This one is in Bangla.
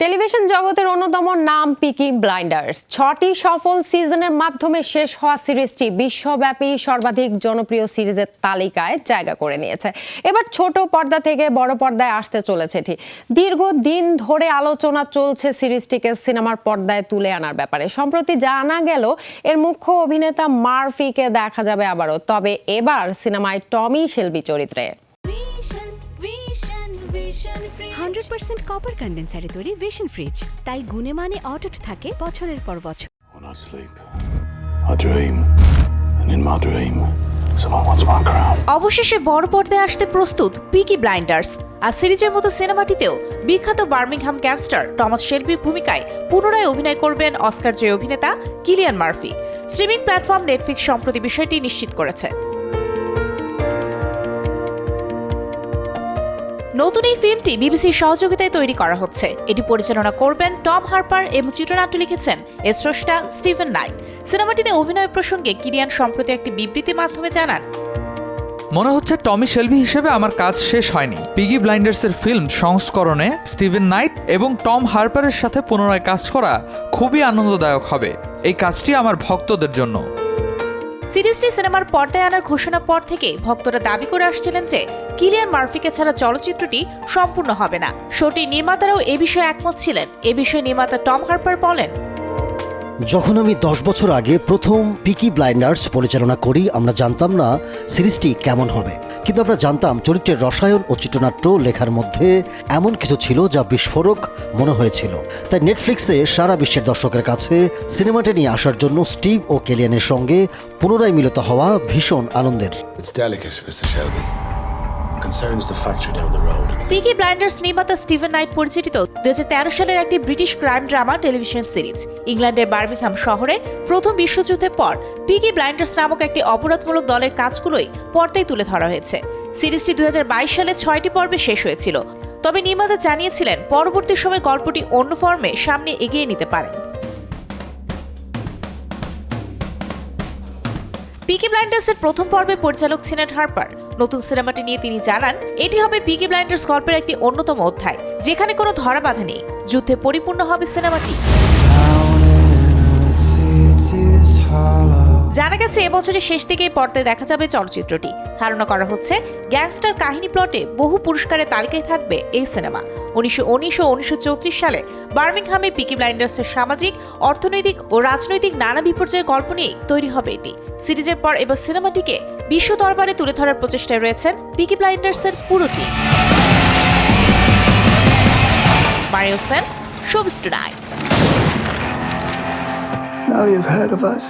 টেলিভিশন জগতের অন্যতম নাম পিকি ব্লাইন্ডার্স। ছটি সফল সিজনের মাধ্যমে শেষ হওয়া সিরিজটি বিশ্বব্যাপী সর্বাধিক জনপ্রিয় সিরিজের তালিকায় জায়গা করে নিয়েছে। এবার ছোট পর্দা থেকে বড় পর্দায় আসতে চলেছে এটি। দীর্ঘদিন ধরে আলোচনা চলছে সিরিজটিকে সিনেমার পর্দায় তুলে আনার ব্যাপারে। সম্প্রতি জানা গেল, এর মুখ্য অভিনেতা মার্ফিকে দেখা যাবে আবারও। তবে এবার সিনেমায় টমি শেলবি চরিত্রে। হান্ড্রেড পার্সেন্ট কপার কন্ডেন্সারে তৈরি ভিশন ফ্রিজ তাই গুণে মানে অটুট থাকে বছরের পর বছর When I sleep, I dream. And in my dream, someone wants my crown. অবশেষে বড় পর্দায় আসতে প্রস্তুত পিকি ব্লাইন্ডার্স আর সিরিজের মতো সিনেমাটিতেও বিখ্যাত বার্মিংহাম গ্যাংস্টার টমাস শেলবির ভূমিকায় পুনরায় অভিনয় করবেন অস্কার জয়ী অভিনেতা Cillian Murphy streaming platform Netflix সম্প্রতি বিষয়টি নিশ্চিত করেছে নতুন এই ফিল্মটি বিবিসির সহযোগিতায় তৈরি করা হচ্ছে। এটি পরিচালনা করবেন টম হার্পার এবং চিত্রনাট্য লিখেছেন এর স্রষ্টা স্টিভেন নাইট। সিনেমাটিতে অভিনয় প্রসঙ্গে কিরিয়ান সম্প্রতি একটি বিবৃতির মাধ্যমে জানান, মনে হচ্ছে টমি শেলবি হিসেবে আমার কাজ শেষ হয়নি। পিগি ব্লাইন্ডার্সের ফিল্ম সংস্করণে স্টিভেন নাইট এবং টম হার্পারের সাথে পুনরায় কাজ করা খুবই আনন্দদায়ক হবে। এই কাজটি আমার ভক্তদের জন্য। সিরিজটি সিনেমার পর্দায় আনার ঘোষণার পর থেকে ভক্তরা দাবি করে আসছিলেন যে কিলিয়ান মার্ফিকে ছাড়া চলচ্চিত্রটি সম্পূর্ণ হবে না। শোটি নির্মাতারাও এ বিষয়ে একমত ছিলেন। এ বিষয়ে নির্মাতা টম হার্পার বলেন, যখন আমি দশ বছর আগে প্রথম পিকি ব্লাইন্ডার্স পরিচালনা করি, আমরা জানতাম না সিরিজটি কেমন হবে। কিন্তু আমরা জানতাম চরিত্রের রসায়ন ও চিত্রনাট্য লেখার মধ্যে এমন কিছু ছিল যা বিস্ফোরক মনে হয়েছিল। তাই নেটফ্লিক্সে সারা বিশ্বের দর্শকের কাছে সিনেমাটি নিয়ে আসার জন্য স্টিভ ও কেলিয়ানের সঙ্গে পুনরায় মিলিত হওয়া ভীষণ আনন্দের। Concerns the factory down the road. Peaky Blinders নির্মাতা স্টিভেন নাইট পরিচালিত দুই সালের একটি British crime drama television series. ইংল্যান্ডের বার্মিংহাম শহরে প্রথম বিশ্বযুদ্ধের পর পিকি ব্লাইন্ডার্স নামক একটি অপরাধমূলক দলের কাজগুলোই পর্দায় তুলে ধরা হয়েছে। সিরিজটি দুই সালে ছয়টি পর্বে শেষ হয়েছিল। তবে নির্মাতা জানিয়েছিলেন, পরবর্তী সময় গল্পটি অন্য ফর্মে সামনে এগিয়ে নিতে পারেন পিকি ব্লাইন্ডার্সের প্রথম পর্বে পরিচালক ছিলেন হার্পার। নতুন সিনেমাটি নিয়ে তিনি জানান, এটি হবে পিকি ব্লাইন্ডার্স গল্পের একটি অন্যতম অধ্যায়, যেখানে কোনো ধরা বাধা নেই। যুদ্ধে পরিপূর্ণ হবে সিনেমাটি। জানা গেছে, এবছরের শেষ দিকেই পর্দায় দেখা যাবে চলচ্চিত্রটি। ধারণা করা হচ্ছে, গ্যাংস্টার কাহিনী প্লটে বহু পুরস্কারের তালিকায় থাকবে এই সিনেমা। উনিশশো উনিশ উনিশশো সালে বার্মিংহামে পিকি ব্লাইন্ডার্সের সামাজিক, অর্থনৈতিক ও রাজনৈতিক নানা বিপর্যয়ের গল্প নিয়ে তৈরি হবে এটি। সিরিজের পর এবার সিনেমাটিকে বিশ্ব দরবারে তুলে ধরার প্রচেষ্টায় রয়েছেন পিকি ব্লাইন্ডার্সের পুরো টিম। Sen showbiz tonight Now you've heard of us.